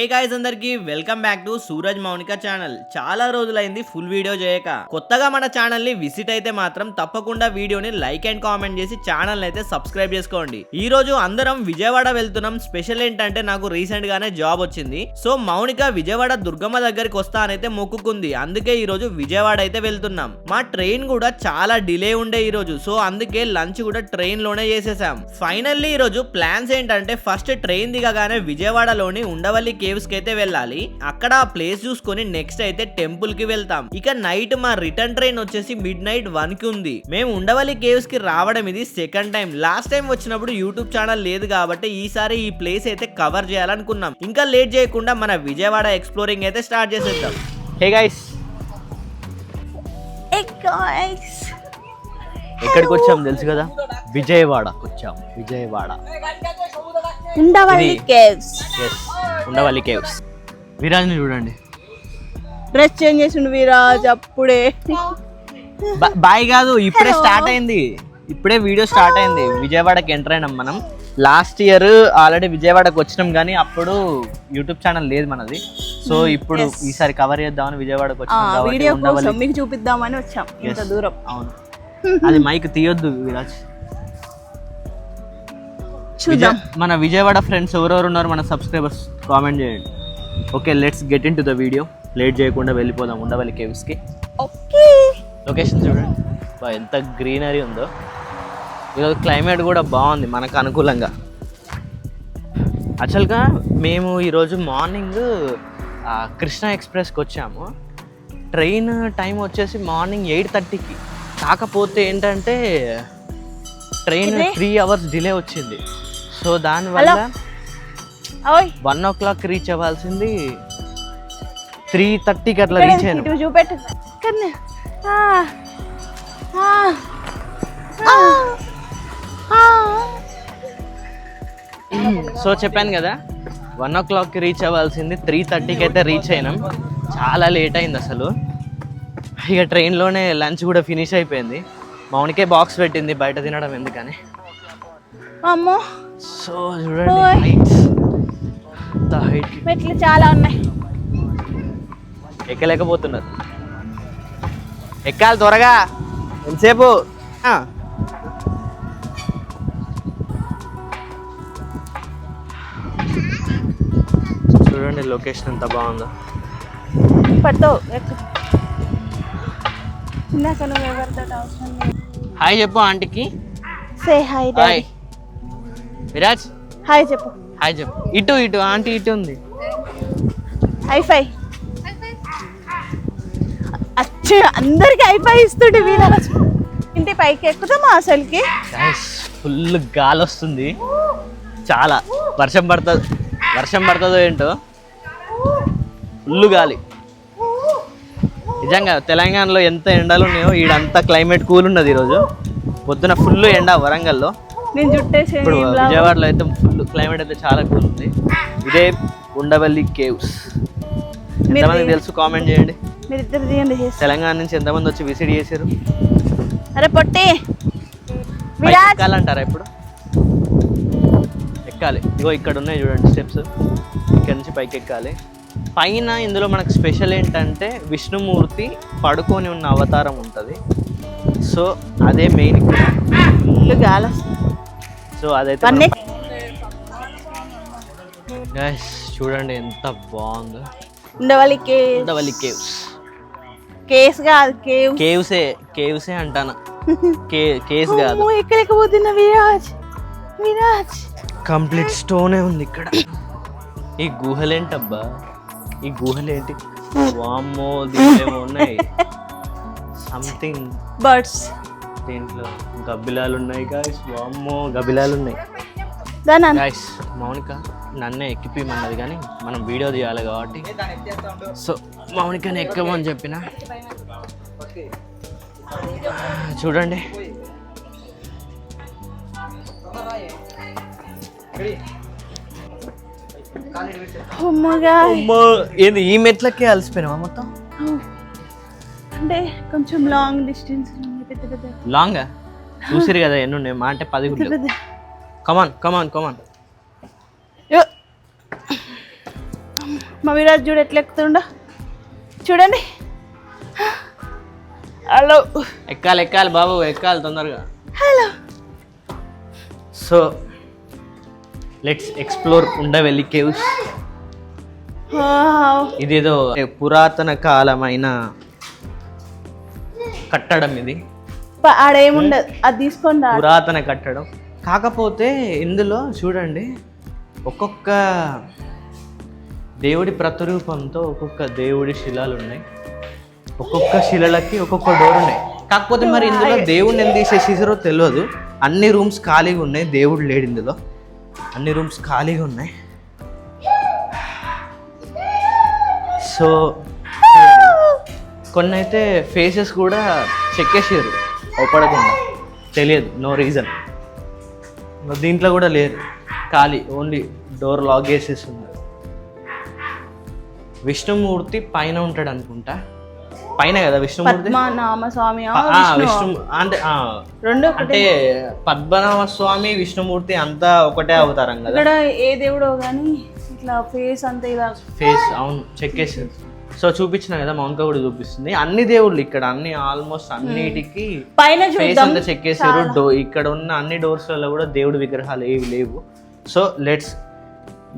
హే guys అందరికి welcome back to Suraj Mounika channel చాలా రోజులైంది ఫుల్ వీడియో చేయక. కొత్తగా మన ఛానల్ని విజిట్ అయితే మాత్రం తప్పకుండా వీడియోని లైక్ అండ్ కామెంట్ చేసి ఛానల్ అయితే సబ్స్క్రైబ్ చేసుకోండి. ఈ రోజు అందరం విజయవాడ వెళ్తున్నాం. స్పెషల్ ఏంటంటే నాకు రీసెంట్ గానే జాబ్ వచ్చింది. సో మౌనిక విజయవాడ దుర్గమ్మ దగ్గరికి వస్తా అనైతే మొక్కుకుంది. అందుకే ఈ రోజు విజయవాడ అయితే వెళ్తున్నాం. మా ట్రైన్ కూడా చాలా డిలే ఉండే ఈ రోజు. సో అందుకే లంచ్ కూడా ట్రైన్లోనే చేసేసాం. ఫైనల్లీ ఈ రోజు ప్లాన్స్ ఏంటంటే ఫస్ట్ ట్రైన్ దిగగానే విజయవాడలోని ఉండవల్లి కేవ్స్కి అయితే వెళ్ళాలి. అక్కడ ఆ ప్లేస్ చూసుకొని నెక్స్ట్ అయితే టెంపుల్కి వెళ్తాం. ఇక నైట్ మా రిటర్న్ ట్రైన్ వచ్చేసి మిడ్ నైట్ వన్కి ఉంది. మేము ఉండవల్లి కేవ్స్కి రావడం ఇది సెకండ్ టైం. లాస్ట్ టైం వచ్చినప్పుడు యూట్యూబ్ ఛానల్ లేదు కాబట్టి ఈసారి ఈ ప్లేస్ అయితే కవర్ చేయాలనుకున్నాం. ఇంకా లేట్ చేయకుండా మన విజయవాడ ఎక్స్ప్లోరింగ్ అయితే స్టార్ట్ చేసేద్దాం. Hey guys! ఎక్కడికి వచ్చాం తెలుసు కదా? విజయవాడ వచ్చాం. Vijayawada. Undavalli caves. Yes Undavalli caves. విరాజ్ని చూడండి. డ్రెస్ చేంజ్ చేసిండు విరాజ్ అప్పుడే. బాయ్ కాదు ఇప్పుడే. స్టార్ట్ అయింది. ఇప్పుడే వీడియో స్టార్ట్ అయింది. విజయవాడకి ఎంటర్ అయినాం మనం. లాస్ట్ ఇయర్ ఆల్రెడీ విజయవాడకి వచ్చినాం కానీ అప్పుడు యూట్యూబ్ ఛానల్ లేదు మనది. సో ఇప్పుడు yes. ఈసారి కవర్ చేద్దామని విజయవాడకి వచ్చినాం వీడియో కోసం మీకు చూపిద్దామని వచ్చాం. ఇంత. దూరం. అవును. అది మైక్ తీయొద్దు విరాజ్. మన విజయవాడ ఫ్రెండ్స్ ఎవరెవరు ఉన్నారు మన సబ్స్క్రైబర్స్ కామెంట్ చేయండి. Okay let's get into the video late చేయకుండా వెళ్ళిపోదాం ఉండవల్లి కేవ్స్కి. ఓకే లొకేషన్ చూడండి. బా ఎంత గ్రీనరీ ఉందో. ఈరోజు క్లైమేట్ కూడా బాగుంది మనకు అనుకూలంగా. యాక్చువల్గా మేము ఈరోజు మార్నింగ్ కృష్ణ ఎక్స్ప్రెస్కి వచ్చాము. ట్రైన్ టైం వచ్చేసి మార్నింగ్ ఎయిట్ థర్టీకి కాకపోతే ఏంటంటే ట్రైన్? త్రీ అవర్స్ డిలే వచ్చింది. సో దానివల్ల వన్ ఓ క్లాక్ రీచ్ అవ్వాల్సింది త్రీ థర్టీకి అట్లా రీచ్ ఇటు చూపెట్టు. సో చెప్పాను కదా వన్ ఓ క్లాక్కి రీచ్ అవ్వాల్సింది త్రీ థర్టీకి అయితే రీచ్ అయినాం. చాలా లేట్ అయింది అసలు. ఇక ట్రైన్లోనే లంచ్ కూడా ఫినిష్ అయిపోయింది. మౌనికే బాక్స్ పెట్టింది బయట తినడం ఎందుకని. అమ్మో. సో చూడండి హైట్. మెట్లు చాలా ఉన్నాయి. ఎక్కలేకపోతున్నారు. ఎక్కాలి త్వరగా. ఎంతసేపు. చూడండి లొకేషన్ ఎంత బాగుందో. పడతావు ఎక్కు. ఇందాక నువ్వు ఎవరితో అవసరం లేదు. హాయ్ చెప్పు ఆంటీకి. Say hi hi Viraj hi చెప్పు. హాయ్ చెప్పు. ఇటు ఇటు ఆంటీ ఇటు ఉంది. హై ఫై అచ్చు అందరికి హై ఫై ఇస్తుండే వీరాజ్ ఇంటి పైకి ఎక్కుతామా అసలుకి? ఫుల్ గాలి వస్తుంది. చాలా. వర్షం పడుతుంది వర్షం పడుతుందో ఏంటో? ఫుల్ గాలి. నిజంగా తెలంగాణలో ఎంత ఎండలు ఉన్నాయో ఈడంతా క్లైమేట్ కూల్ ఉన్నది ఈరోజు. పొద్దున ఫుల్ ఎండ వరంగల్లో. నేను జుట్టేసి ఇప్పుడు విజయవాడలో అయితే ఫుల్ క్లైమేట్ అయితే చాలా కూల్ ఉంది. ఇదే ఉండవల్లి కేవ్స్. ఎంతమంది తెలుసు? కామెంట్ చేయండి. మీరు ఇద్దరు తీయండి తెలంగాణ నుంచి ఎంతమంది వచ్చి విజిట్ చేశారు? అరే పొట్టి! ఎక్కాలంటారా ఇప్పుడు? ఎక్కాలి. ఇగో ఇక్కడ ఉన్నాయి చూడండి స్టెప్స్. ఇక్కడ నుంచి పైకి ఎక్కాలి. పైన ఇందులో మనకు స్పెషల్ ఏంటంటే విష్ణుమూర్తి పడుకొని ఉన్న అవతారం ఉంటుంది. సో అదే మెయిన్ గాలి. సో అదైతే Guys, చూడండి ఎంత బాగుందో. Undavalli caves. Undavalli caves. Case కాదు కేవ్ కేవ్సే కేవ్సే అంటాను. కే కేవ్స్ కాదు. ఎక్కలేకపోతున్నా విరాజ్? విరాజ్. కంప్లీట్ స్టోనే ఉంది ఇక్కడ. ఈ గుహలేంటబ్బా? ఈ గుహలేంటి? వామ్మో దీంట్లో ఉన్నాయి. Something birds. దీంట్లో. గబ్బిలాలు ఉన్నాయి గాయస్ వామ్మో గబ్బిలాలు ఉన్నాయి దాని? గాయస్ మౌనిక నన్నే ఎక్కిపోమన్నది కానీ మనం వీడియో తీయాలి కాబట్టి. సో మౌనికని ఎక్కమని చెప్పిన? చూడండి. ఏంది ఈ మెట్లకే అలసిపోయినావా మొత్తం? అంటే కొంచెం లాంగ్ డిస్టెన్స్ లాంగ్ చూసిరు కదా ఎన్ని ఉన్నాయి మా అంటే పది కమాన్ కమాన్ కమాన్. మా విరాజ్ చూడు ఎట్లా ఎక్కుతుండో. చూడండి. హలో ఎక్కాలి ఎక్కాలి బాబు ఎక్కాలి తొందరగా. Hello so let's explore Undavalli caves ఇదేదో పురాతన కాలమైన కట్టడం ఇది. ఆడేముండదు. అది తీసుకొని రా. పురాతన కట్టడం. కాకపోతే ఇందులో చూడండి ఒక్కొక్క దేవుడి ప్రతిరూపంతో ఒక్కొక్క దేవుడి శిలలు ఉన్నాయి. ఒక్కొక్క శిలలకి ఒక్కొక్క డోర్ ఉన్నాయి. కాకపోతే మరి ఇందులో దేవుడిని ఎందుకు తీసేసారో తెలియదు. అన్ని రూమ్స్ ఖాళీగా ఉన్నాయి. దేవుడు లేడు ఇందులో. అన్ని రూమ్స్ ఖాళీగా ఉన్నాయి. సో కొన్ని అయితే ఫేసెస్ కూడా చెక్కేసారు ఒప్పడకుండా. తెలియదు నో రీజన్ దీంట్లో కూడా లేరు ఖాళీ ఓన్లీ డోర్ లాక్ చేసేస్తున్నారు విష్ణుమూర్తి పైన ఉంటాడు అనుకుంటా. పైన కదా విష్ణుమూర్తి? పద్మనామ స్వామి విష్ణు. అంటే ఆ, రెండు అంటే పద్మనాభ స్వామి విష్ణుమూర్తి అంతా ఒకటే అవతారం కదా. ఏ దేవుడో కానీ ఇట్లా ఫేస్ అంతా ఇలా ఫేస్ అవును చెక్కేసారు సో చూపించిన కదా మౌనిక కూడా చూపిస్తుంది. అన్ని దేవుళ్ళు ఇక్కడ అన్ని ఆల్మోస్ట్ అన్నిటికీ పైన ఫేస్ చూద్దాం. అంతా చెక్కేసారు డో ఇక్కడ ఉన్న అన్ని డోర్స్లలో కూడా దేవుడి విగ్రహాలు ఏవి లేవు. So let's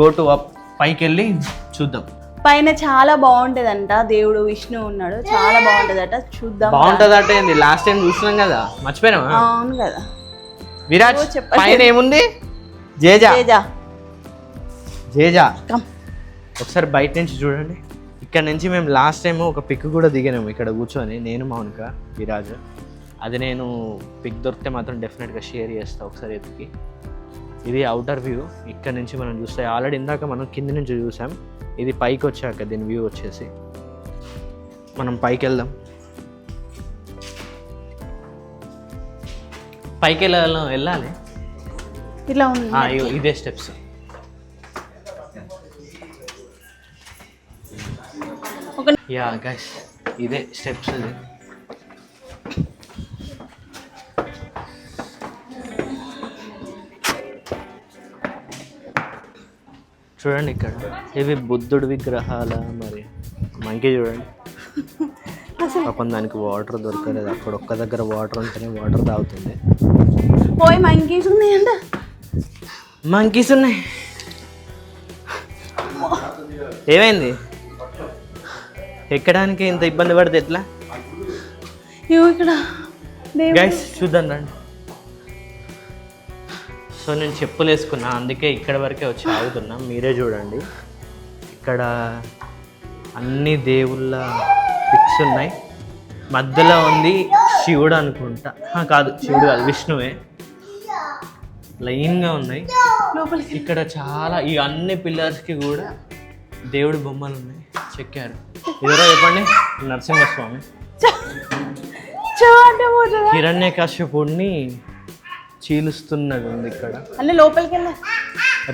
go to up పైకి వెళ్ళి చూద్దాం. పైన చాలా బాగుంటదంట. దేవుడు విష్ణు ఉన్నాడు. చాలా బాగుంటదట. చూద్దాం. బాగుంటుంది అంటే ఏంది? లాస్ట్ టైం చూసినాం కదా. మర్చిపోయినావా? అవును కదా. విరాజ్. పైన ఏముంది? జేజా. జేజా. కమ్. ఒకసారి బయట నుంచి చూడండి. ఇక్కడ నుంచి మేము లాస్ట్ టైం ఒక పిక్ కూడా దిగాము ఇక్కడ కూర్చొని నేను మౌనిక విరాజ్. అది నేను పిక్ దొరికితే మాత్రం డెఫినెట్గా షేర్ చేస్తా ఒకసారి ఎత్తుకి. ఇది అవుటర్ వ్యూ ఇక్కడ నుంచి మనం చూస్తే ఆల్రెడీ ఇందాక మనం కింది నుంచి చూసాం. ఇది పైకి వచ్చాక దీని వ్యూ వచ్చేసి. మనం పైకి వెళ్దాం. పైకి వెళ్ళాలి. వెళ్ళాలి ఇట్లా ఇదే స్టెప్స్ ఒక యా గైస్ ఇదే స్టెప్స్ ఇది. చూడండి ఇక్కడ. ఇవి బుద్ధుడి విగ్రహాల మరి. మంకీ చూడండి. పాపం దానికి వాటర్ దొరకలేదు. అక్కడ ఒక్క దగ్గర వాటర్ ఉంటేనే వాటర్ తాగుతుంది. పోయి మంకీస్ ఉన్నాయంట మంకీస్ ఉన్నాయి. ఏమైంది? ఎక్కడానికి ఇంత ఇబ్బంది పడితే ఎట్లా? ఇక్కడ గైస్ చూద్దాం రండి. సో నేను చెప్పులు వేసుకున్నా అందుకే ఇక్కడ వరకే వచ్చి ఆగుతున్నా. మీరే చూడండి. ఇక్కడ అన్ని దేవుళ్ళ పిక్స్ ఉన్నాయి. మధ్యలో ఉంది శివుడు అనుకుంటా. కాదు శివుడు కాదు విష్ణువే. లైన్గా ఉన్నాయి. ఇక్కడ చాలా ఈ అన్ని పిల్లర్స్కి కూడా దేవుడి బొమ్మలు ఉన్నాయి. చెక్కారు ఎవరో చెప్పండి. నరసింహస్వామి. హిరణ్య కశ్యపుడిని చీలుస్తున్నది ఉంది ఇక్కడ. లోపలికి వెళ్ళా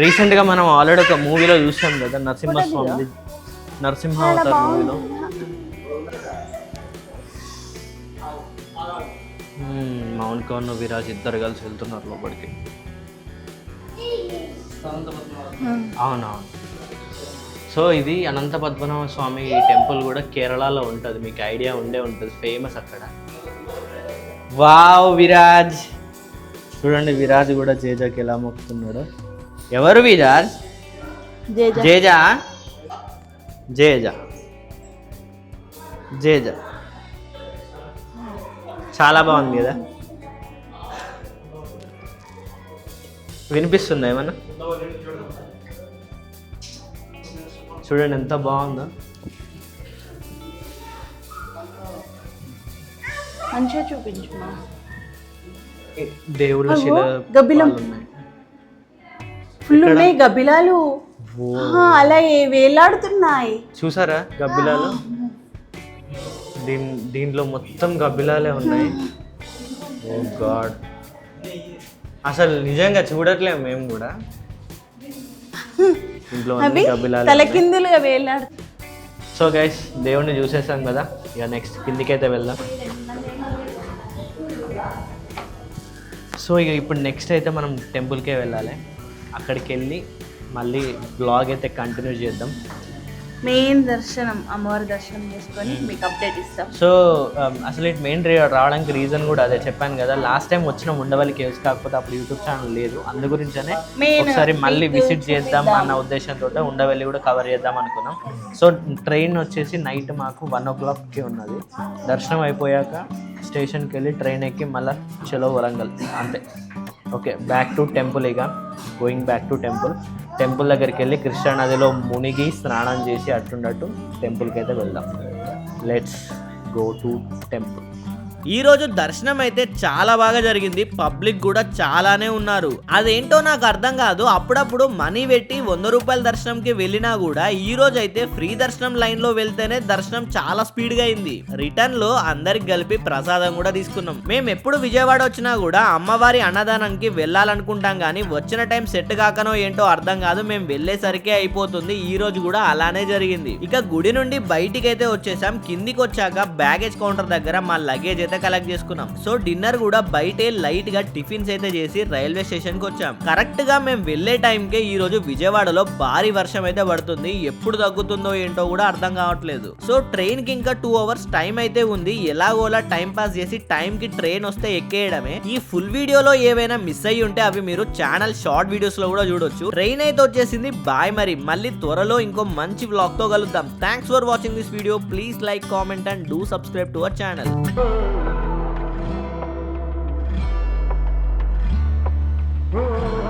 రీసెంట్గా మనం ఆల్రెడీ ఒక మూవీలో చూసాం కదా నరసింహస్వామి నరసింహావతార్ మూవీలో మౌన్ కౌన్ విరాజ్ ఇద్దరు కలిసి వెళ్తున్నారు లోపలికి. అవునవును. సో ఇది అనంత పద్మనాభ స్వామి టెంపుల్ కూడా కేరళలో ఉంటుంది. మీకు ఐడియా ఉండే ఉంటుంది. ఫేమస్ అక్కడ. వావ్ విరాజ్. చూడండి విరాజ్ కూడా జేజాకి ఎలా మొక్కుతున్నాడు. ఎవరు విరాజ్? జేజ. జేజా? జేజా. జేజా. చాలా బాగుంది కదా. వినిపిస్తుందా ఏమన్నా? చూడండి ఎంత బాగుందో. మంచిగా చూపించు. దేవుళ్ళ శిల గబ్బిలం. ఫుల్ ఉన్నాయి గబ్బిలాలు. అలా ఏ- వేలాడుతున్నాయి. చూసారా గబ్బిలాలు? దీని దీంట్లో మొత్తం గబ్బిలాలే ఉన్నాయి. Oh god. అసలు నిజంగా చూడట్లేము మేము కూడా. అవి గబ్బిలాలు తలకిందులుగా వేలాడు. సో గైస్ దేవుణ్ణి చూసేసాం కదా? ఇక నెక్స్ట్ కిందికైతే వెళ్దాం. సో ఇక ఇప్పుడు నెక్స్ట్ అయితే మనం టెంపుల్కే వెళ్ళాలి. అక్కడికి వెళ్ళి మళ్ళీ బ్లాగ్ అయితే కంటిన్యూ చేద్దాం. మెయిన్ దర్శనం అమ్మవారి దర్శనం చేసుకొని మీకు అప్డేట్ ఇస్తాం. సో um, అసలు ఇటు మెయిన్ రావడానికి రీజన్ కూడా అదే చెప్పాను కదా. లాస్ట్ టైం వచ్చిన ఉండవల్లి కేవ్స్ కాకపోతే అప్పుడు యూట్యూబ్ ఛానల్ లేదు. అందు గురించనే ఒకసారి మళ్ళీ విజిట్ చేద్దాం అన్న ఉద్దేశంతో ఉండవల్లి కూడా కవర్ చేద్దాం అనుకున్నాం. సో ట్రైన్ వచ్చేసి నైట్ మాకు వన్ ఓ క్లాక్కి ఉన్నది. దర్శనం అయిపోయాక స్టేషన్కి వెళ్ళి ట్రైన్ ఎక్కి మళ్ళీ చలో వరంగల్. అంతే. ఓకే బ్యాక్ టు టెంపుల్ ఇక. Going back to temple temple దగ్గరికి వెళ్ళి కృష్ణా నదిలో మునిగి స్నానం చేసి అట్టుండట్టు టెంపుల్కి అయితే వెళ్దాం. లెట్స్ గో టు టెంపుల్ ఈ రోజు దర్శనం అయితే చాలా బాగా జరిగింది. పబ్లిక్ కూడా చాలానే ఉన్నారు. అదేంటో నాకు అర్థం కాదు. అప్పుడప్పుడు మనీ పెట్టి వంద రూపాయల దర్శనంకి వెళ్ళినా కూడా ఈ రోజు అయితే ఫ్రీ దర్శనం లైన్లో వెళ్తేనే దర్శనం చాలా స్పీడ్గా అయింది. రిటర్న్లో అందరికి కలిపి ప్రసాదం కూడా తీసుకున్నాం. మేము ఎప్పుడు విజయవాడ వచ్చినా కూడా అమ్మవారి అన్నదానానికి వెళ్ళాలనుకుంటాం కానీ వచ్చిన టైం సెట్ కాకనో ఏంటో అర్థం కాదు. మేము వెళ్ళేసరికే అయిపోతుంది. ఈ రోజు కూడా అలానే జరిగింది. ఇక గుడి నుండి బయటికి అయితే వచ్చేసాం. కిందికి వచ్చాక బ్యాగేజ్ కౌంటర్ దగ్గర మా లగేజ్ అయితే కలెక్ట్ చేసుకున్నాం. సో డిన్నర్ కూడా బయటే లైట్గా టిఫిన్స్ అయితే చేసి రైల్వే స్టేషన్కి వచ్చాం. కరెక్ట్గా మేము వెళ్ళే టైంకే ఈ రోజు విజయవాడలో భారీ వర్షం అయితే పడుతుంది. ఎప్పుడు తగ్గుతుందో ఏంటో కూడా అర్థం కావట్లేదు. సో ట్రైన్కి ఇంకా టూ అవర్స్ టైం అయితే ఉంది. ఎలాగోలా టైం పాస్ చేసి టైం కి ట్రైన్ వస్తే ఎక్కేయడమే. ఈ ఫుల్ వీడియోలో ఏవైనా మిస్ అయ్యి ఉంటే అవి మీరు ఛానల్ షార్ట్ వీడియోస్లో కూడా చూడొచ్చు. ట్రైన్ అయితే వచ్చేసింది. బాయ్ మరి. మళ్ళీ త్వరలో ఇంకో మంచి బ్లాగ్తో కలుద్దాం. Thanks for watching this video please like comment and do subscribe to our channel Oh.